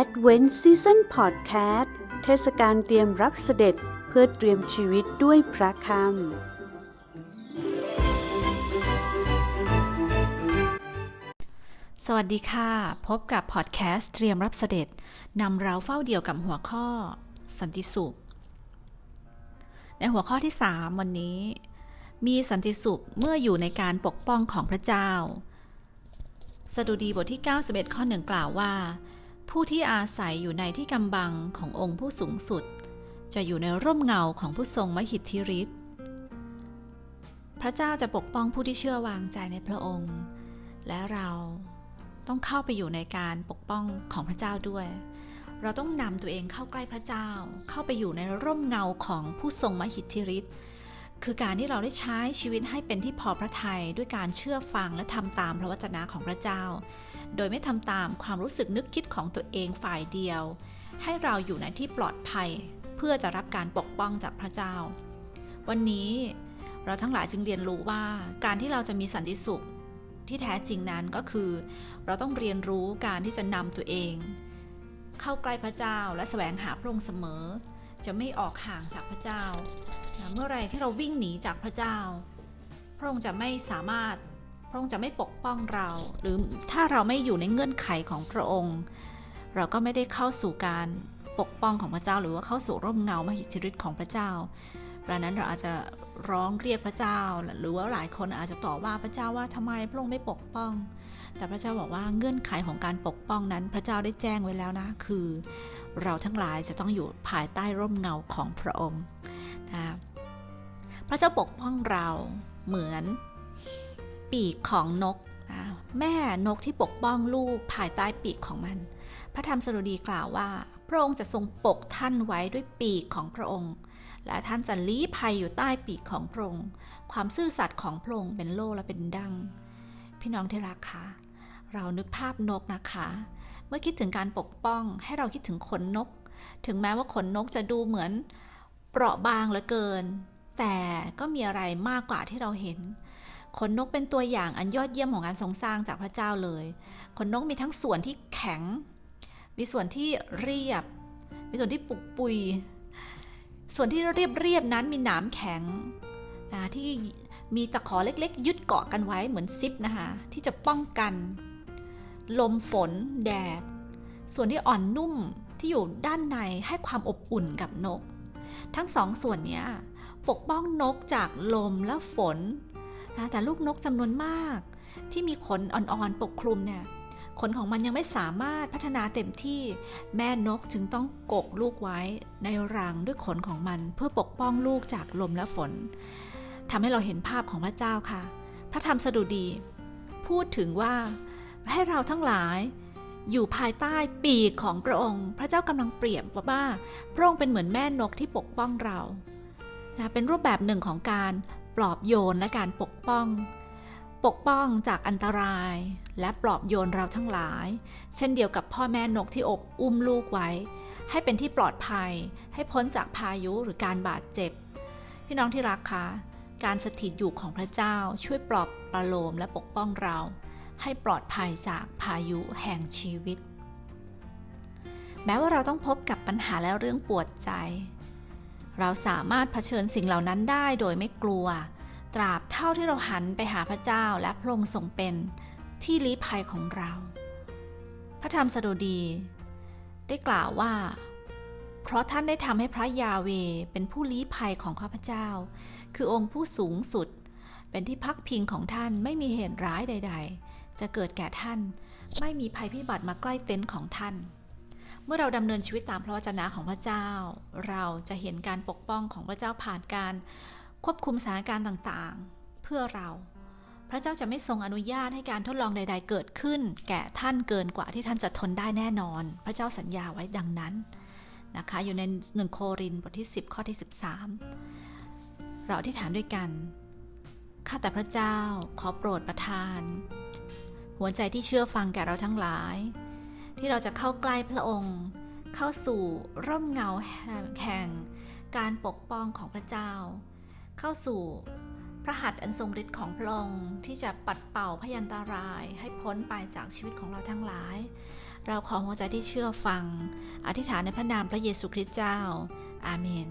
Advent Season Podcast เทศกาลเตรียมรับเสด็จเพื่อเตรียมชีวิตด้วยพระคำ สวัสดีค่ะ พบกับพอดแคสต์เตรียมรับเสด็จนำเราเฝ้าเดียวกับหัวข้อ สันติสุข ในหัวข้อที่ 3 วันนี้ มีสันติสุขเมื่ออยู่ในการปกป้องของพระเจ้า สดุดีบทที่ 91 ข้อหนึ่งกล่าวว่า ผู้ที่อาศัยอยู่ในที่กำบังขององค์ผู้สูงสุด จะอยู่ในร่มเงาของผู้ทรงมหิทธิฤทธิ์พระเจ้าจะปกป้องผู้ที่เชื่อวางใจในพระองค์ และเราต้องเข้าไปอยู่ในการปกป้องของพระเจ้าด้วย เราต้องนำตัวเองเข้าใกล้พระเจ้า เข้าไปอยู่ในร่มเงาของผู้ทรงมหิทธิฤทธิ์ คือการที่เราได้ใช้ชีวิตให้เป็นที่พอพระทัยด้วยการเชื่อฟังและทำตามพระวจนะของพระเจ้า โดยไม่ทำตามความรู้สึกนึกคิดของตัวเองฝ่ายเดียว ให้เราอยู่ในที่ปลอดภัย เพื่อจะรับการปกป้องจากพระเจ้า วันนี้เราทั้งหลายจึงเรียนรู้ว่าการที่เราจะมีสันติสุขที่แท้จริงนั้นก็คือ เราต้องเรียนรู้การที่จะนำตัวเอง เข้าใกล้พระเจ้าและแสวงหาพระองค์เสมอ จะไม่ออกห่างจากพระเจ้า เมื่อไรที่เราวิ่งหนีจากพระเจ้า พระองค์จะไม่สามารถ พระองค์จะไม่ปกป้องเรา หรือถ้าเราไม่อยู่ในเงื่อนไขของพระองค์ เราก็ไม่ได้เข้าสู่การปกป้องของพระเจ้า หรือว่าเข้าสู่ร่มเงามหิทธิฤทธิ์ของพระเจ้าดังนั้นเราอาจจะร้องเรียกพระเจ้า หรือว่าหลายคนอาจจะต่อว่าพระเจ้าว่าทำไมพระองค์ไม่ปกป้อง แต่พระเจ้าบอกว่าเงื่อนไขของการปกป้องนั้น พระเจ้าได้แจ้งไว้แล้วนะ คือ เราทั้งหลายจะต้องอยู่ภายใต้ร่มเงาของพระองค์นะพระเจ้าปกป้องเราเหมือนปีกของนกนะแม่นกที่ปกป้องลูกภายใต้ปีกของมัน พระธรรมสดุดีกล่าวว่า พระองค์จะทรงปกท่านไว้ด้วยปีกของพระองค์ และท่านจะลี้ภัยอยู่ใต้ปีกของพระองค์ ความซื่อสัตย์ของพระองค์เป็นโล่และเป็นดัง พี่น้องที่รักคะเรานึกภาพนกนะคะ เมื่อคิดถึงการปกป้อง ให้เราคิดถึงขนนก ถึงแม้ว่าขนนกจะดูเหมือนเปราะบางเหลือเกิน แต่ก็มีอะไรมากกว่าที่เราเห็น ขนนกเป็นตัวอย่างอันยอดเยี่ยมของการทรงสร้างจากพระเจ้าเลย ขนนกมีทั้งส่วนที่แข็ง มีส่วนที่เรียบ มีส่วนที่ปุกปุย ส่วนที่เรียบเรียบๆนั้นมีหนามแข็งนะที่มีตะขอเล็กๆ ยึดเกาะกันไว้เหมือนซิปนะคะที่จะป้องกัน ลมฝน แดด ส่วนที่อ่อนนุ่มที่อยู่ด้านในให้ความอบอุ่นกับนก ทั้งสองส่วนนี้ปกป้องนกจากลมและฝนนะแต่ลูกนกจำนวนมาก ที่มีขนอ่อนๆปกคลุมเนี่ยขนของมันยังไม่สามารถพัฒนาเต็มที่แม่นกจึงต้องกกลูกไว้ในรังด้วยขนของมัน เพื่อปกป้องลูกจากลมและฝนทำให้เราเห็นภาพของพระเจ้าค่ะ พระธรรมสดุดี พูดถึงว่า ให้เราทั้งหลาย อยู่ภายใต้ปีกของพระองค์ พระเจ้ากำลังเปรียบว่าพระองค์เป็นเหมือนแม่นกที่ปกป้องเรานะเป็นรูปแบบหนึ่งของการปลอบโยนและการปกป้อง ปกป้องจากอันตราย และปลอบโยนเราทั้งหลาย เช่นเดียวกับพ่อแม่นกที่อบอุ้มลูกไว้ ให้เป็นที่ปลอดภัย ให้พ้นจากพายุหรือการบาดเจ็บ พี่น้องที่รักคะการสถิตอยู่ของพระเจ้าช่วยปลอบประโลมและปกป้องเรา ให้ปลอดภัยจากพายุแห่งชีวิต แม้ว่าเราต้องพบกับปัญหาและเรื่องปวดใจ เราสามารถเผชิญสิ่งเหล่านั้นได้โดยไม่กลัว ตราบเท่าที่เราหันไปหาพระเจ้าและพระองค์ทรงเป็นที่ลี้ภัยของเรา พระธรรมสดุดี ได้กล่าวว่า เพราะท่านได้ทำให้พระยาเวเป็นผู้ลี้ภัยของข้าพเจ้า คือองค์ผู้สูงสุดเป็นที่พักพิงของท่านไม่มีเหตุร้ายใด ๆ จะเกิดแก่ท่าน ไม่มีภัยพิบัติมาใกล้เต็นท์ของท่าน เมื่อเราดำเนินชีวิตตามพระวจนะของพระเจ้า เราจะเห็นการปกป้องของพระเจ้าผ่านการควบคุมสถานการณ์ต่างๆ เพื่อเรา พระเจ้าจะไม่ทรงอนุญาตให้การทดลองใด ๆ เกิดขึ้น แก่ท่านเกินกว่าที่ท่านจะทนได้แน่นอน พระเจ้าสัญญาไว้ดังนั้นนะคะอยู่ในหนึ่งโครินบทที่ 10 ข้อที่ 13 เราอธิษฐานด้วยกัน ข้าแต่พระเจ้าขอโปรดประทาน หัวใจที่เชื่อฟังแก่เราทั้งหลาย ที่เราจะเข้าใกล้พระองค์ เข้าสู่ร่มเงาแห่งการปกป้องของพระเจ้า เข้าสู่พระหัตถ์อันทรงฤทธิ์ของพระองค์ที่จะปัดเป่าพยันตาราย ให้พ้นไปจากชีวิตของเราทั้งหลาย เราขอหัวใจที่เชื่อฟัง อธิษฐานในพระนามพระเยซูคริสต์เจ้า อาเมน